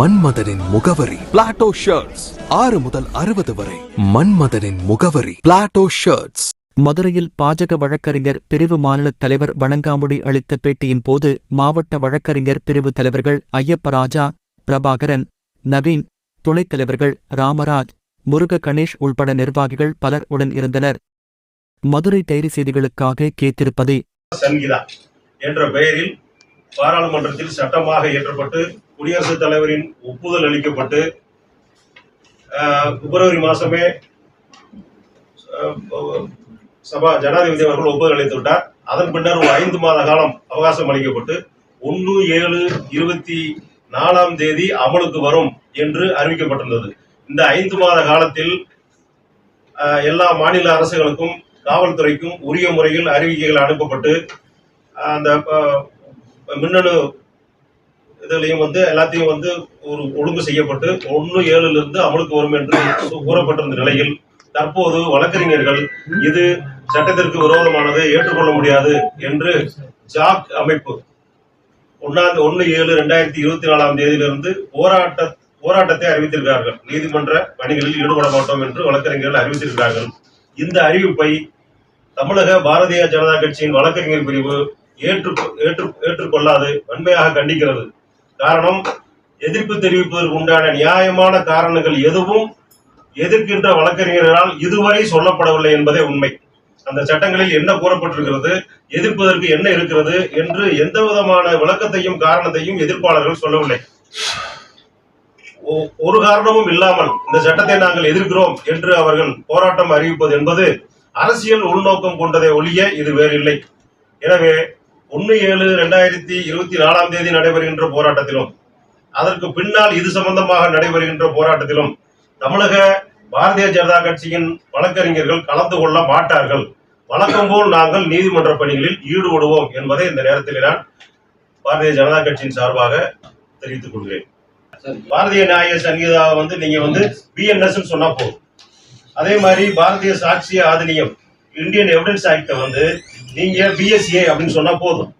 மன்மதனின் முகவரி. Plato shirts ஆறு முதல் அறுபது வரை. மன்மதனின் முகவரி. பிளாட்டோ ஷர்ட்ஸ் மதுரையில் பாஜக வழக்கறிஞர் பிரிவு மாநில தலைவர் வணங்காமுடி அளித்த பேட்டியின் போது மாவட்ட வழக்கறிஞர் பிரிவு தலைவர்கள் ஐயப்பராஜா பிரபாகரன் நவீன் துணைத் தலைவர்கள் ராமராஜ் முருக கணேஷ் உள்பட நிர்வாகிகள் பலர் உடன் இருந்தனர். மதுரை டைரி செய்திகளுக்காக கேத்திருப்பதே சங்கீதா என்ற பெயரில் பாராளுமன்றத்தில் சட்டமாக இயற்றப்பட்டு குடியரசுத் தலைவரின் ஒப்புதல் அளிக்கப்பட்டு பிப்ரவரி மாசமே சபா ஜனாதிபதி அவர்கள் ஒப்புதல் அளித்து விட்டார். அதன் பின்னர் ஒரு ஐந்து மாத காலம் அவகாசம் அளிக்கப்பட்டு ஒன்று ஏழு இருபத்தி நாலாம் தேதி அமலுக்கு வரும் என்று அறிவிக்கப்பட்டுள்ளது இந்த ஐந்து மாத காலத்தில் எல்லா மாநில அரசுகளுக்கும் காவல்துறைக்கும் உரிய முறையில் அறிவிக்கைகள் அனுப்பப்பட்டு அந்த மின்னணு இதுலையும் வந்து எல்லாத்தையும் வந்து ஒரு ஒழுங்கு செய்யப்பட்டு ஒன்று ஏழுல இருந்து அமலுக்கு வரும் என்று கூறப்பட்டிருந்த நிலையில் தற்போது வழக்கறிஞர்கள் இது சட்டத்திற்கு விரோதமானது ஏற்றுக்கொள்ள முடியாது என்று ஜாக் அமைப்பு ஒன்னாம் ஒன்று ஏழு ரெண்டாயிரத்தி இருபத்தி நாலாம் தேதியிலிருந்து போராட்ட போராட்டத்தை அறிவித்திருக்கிறார்கள். நீதிமன்ற பணிகளில் ஈடுபட மாட்டோம் என்று வழக்கறிஞர்கள் அறிவித்திருக்கிறார்கள். இந்த அறிவிப்பை தமிழக பாரதிய ஜனதா கட்சியின் வழக்கறிஞர் பிரிவு ஏற்று ஏற்று ஏற்றுக்கொள்ளாது வன்மையாக கண்டிக்கிறது. காரணம் எதிர்ப்பு தெரிவிப்பதற்கு உண்டான நியாயமான காரணங்கள் எதுவும் எதிர்க்கின்ற வழக்கறிஞர்களால் இதுவரை சொல்லப்படவில்லை என்பதே உண்மை. அந்த சட்டங்களில் என்ன கூறப்பட்டிருக்கிறது எதிர்ப்பதற்கு என்ன இருக்கிறது என்று எந்த விதமான விளக்கத்தையும் காரணத்தையும் எதிர்ப்பாளர்கள் சொல்லவில்லை. ஒ- ஒரு காரணமும் இல்லாமல் இந்த சட்டத்தை நாங்கள் எதிர்க்கிறோம் என்று அவர்கள் போராட்டம் அறிவிப்பது என்பது அரசியல் உள்நோக்கம் கொண்டதை ஒழிய இது வேறில்லை. எனவே ஒன்று ஏழு ரெண்டாயிரத்தி இருபத்தி நாலாம் தேதி நடைபெறுகின்ற போராட்டத்திலும் அதற்கு பின்னால் இது சம்பந்தமாக நடைபெறுகின்ற போராட்டத்திலும் தமிழக பாரதிய ஜனதா கட்சியின் வழக்கறிஞர்கள் கலந்து கொள்ள மாட்டார்கள். வழக்கம் போல் நாங்கள் நீதிமன்ற பணிகளில் ஈடுபடுவோம் என்பதை இந்த நேரத்தில் நான் பாரதிய ஜனதா கட்சியின் சார்பாக தெரிவித்துக் கொள்கிறேன். பாரதிய நியாய சங்கீதா வந்து நீங்க வந்து பிஎன்எஸ் சொன்னா போதும். அதே மாதிரி பாரதிய சாட்சிய ஆதினியம் இந்தியன் எவிடன்ஸ் ஆக்ட வந்து நீங்க பிஎஸ்சிஏ அப்படின்னு சொன்னா போதும்.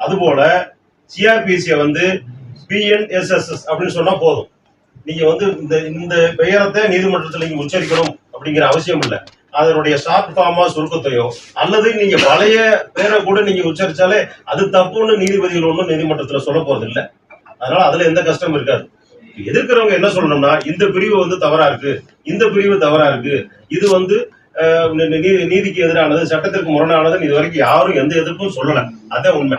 அதுபோல சிஆர்பிசியை வந்து பிஎன்எஸ்எஸ்எஸ் அப்படின்னு சொன்னா போதும். நீங்க வந்து இந்த இந்த பெயரத்தை நீதிமன்றத்தில் நீங்க உச்சரிக்கணும் அப்படிங்கிற அவசியம் இல்லை. அதனுடைய ஷார்ட் ஃபார்மா சுருக்கத்தையோ அல்லது நீங்க பழைய பேரை கூட நீங்க உச்சரிச்சாலே அது தப்புன்னு நீதிபதிகள் ஒன்றும் நீதிமன்றத்துல சொல்ல போறது இல்லை அதனால அதுல எந்த கஷ்டமும் இருக்காது. எதிர்க்கிறவங்க என்ன சொல்லணும்னா இந்த பிரிவு வந்து தவறா இருக்கு இந்த பிரிவு தவறா இருக்கு இது வந்து நீதிக்கு எதிரானது சட்டத்திற்கு முரணானதுன்னு இது வரைக்கும் யாரும் எந்த எதிர்ப்பும் சொல்லல அதான் உண்மை